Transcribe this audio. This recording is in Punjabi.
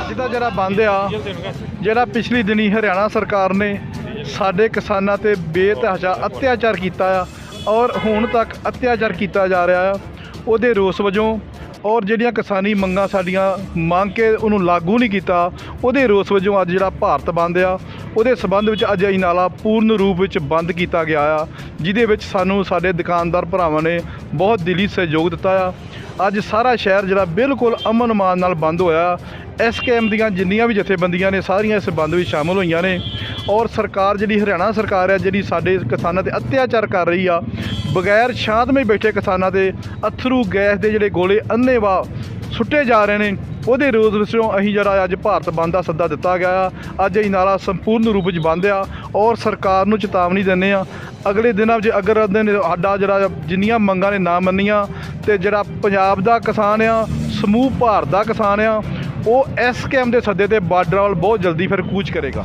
ਅੱਜ ਦਾ ਜਿਹੜਾ ਬੰਦ ਆ, ਜਿਹੜਾ ਪਿਛਲੀ ਦਿਨੀ ਹਰਿਆਣਾ ਸਰਕਾਰ ਨੇ ਸਾਡੇ ਕਿਸਾਨਾਂ ਤੇ ਬੇਤਹਾਸ਼ਾ ਅਤਿਆਚਾਰ ਕੀਤਾ ਆ ਔਰ ਹੁਣ ਤੱਕ ਅਤਿਆਚਾਰ ਕੀਤਾ ਜਾ ਰਿਹਾ ਆ, ਉਹਦੇ ਰੋਸ ਵਜੋਂ ਔਰ ਜਿਹੜੀਆਂ ਕਿਸਾਨੀ ਮੰਗਾਂ ਸਾਡੀਆਂ ਮੰਗ ਕੇ ਉਹਨੂੰ ਲਾਗੂ ਨਹੀਂ ਕੀਤਾ, ਉਹਦੇ ਰੋਸ ਵਜੋਂ ਅੱਜ ਜਿਹੜਾ ਭਾਰਤ ਬੰਦ ਆ, ਉਹਦੇ ਸਬੰਧ ਵਿੱਚ ਅੱਜ ਇਹ ਨਾਲਾ ਪੂਰਨ ਰੂਪ ਵਿੱਚ ਬੰਦ ਕੀਤਾ ਗਿਆ ਆ, ਜਿਹਦੇ ਵਿੱਚ ਸਾਨੂੰ ਸਾਡੇ ਦੁਕਾਨਦਾਰ ਭਰਾਵਾਂ ਨੇ ਬਹੁਤ ਦਿਲੀ ਸਹਿਯੋਗ ਦਿੱਤਾ ਆ। ਅੱਜ ਸਾਰਾ ਸ਼ਹਿਰ ਜਿਹੜਾ ਬਿਲਕੁਲ ਅਮਨ ਮਾਨ ਨਾਲ ਬੰਦ ਹੋਇਆ। ਐਸਕੇਐਮ ਦੀਆਂ ਜਿੰਨੀਆਂ ਵੀ ਜਥੇਬੰਦੀਆਂ ਨੇ, ਸਾਰੀਆਂ ਇਸ ਬੰਦ ਵਿੱਚ ਸ਼ਾਮਲ ਹੋਈਆਂ ਨੇ। ਔਰ ਸਰਕਾਰ ਜਿਹੜੀ ਹਰਿਆਣਾ ਸਰਕਾਰ ਹੈ, ਜਿਹੜੀ ਸਾਡੇ ਕਿਸਾਨਾਂ ਤੇ ਅਤਿਆਚਾਰ ਕਰ ਰਹੀ ਆ, ਬਗੈਰ ਸ਼ਾਂਤਮਈ ਬੈਠੇ ਕਿਸਾਨਾਂ ਦੇ, ਅਥਰੂ ਗੈਸ ਦੇ ਜਿਹੜੇ ਗੋਲੇ ਅੰਨੇਵਾ ਸੁੱਟੇ ਜਾ ਰਹੇ ਨੇ। ਉਹਦੇ ਰੋਜ਼ ਵਿੱਚੋਂ ਅਸੀਂ ਜਿਹੜਾ ਅੱਜ ਭਾਰਤ ਬੰਦ ਦਾ ਸੱਦਾ ਦਿੱਤਾ ਗਿਆ ਆ। ਅੱਜ ਇਹ ਨਾਰਾ ਸੰਪੂਰਨ ਰੂਪ ਵਿੱਚ ਬੰਦ ਆ ਔਰ ਸਰਕਾਰ ਨੂੰ ਚੇਤਾਵਨੀ ਦਿੰਦੇ ਆ। ਅਗਲੇ ਦਿਨਾਂ ਵਿੱਚ ਅਗਰ ਉਹਦੇ ਨੇ ਸਾਡਾ ਜਿਹੜਾ ਜਿੰਨੀਆਂ ਮੰਗਾਂ ਨੇ ਨਾ ਮੰਨੀਆਂ ਤੇ ਜਿਹੜਾ ਪੰਜਾਬ ਦਾ ਕਿਸਾਨ ਆ, ਸਮੂਹ ਭਾਰਤ ਦਾ ਕਿਸਾਨ ਆ, ਉਹ ਐਸਕੇਐਮ ਦੇ ਸੱਦੇ ਤੇ ਬਾਰਡਰ ਵੱਲ ਬਹੁਤ ਜਲਦੀ ਫਿਰ ਕੂਚ ਕਰੇਗਾ।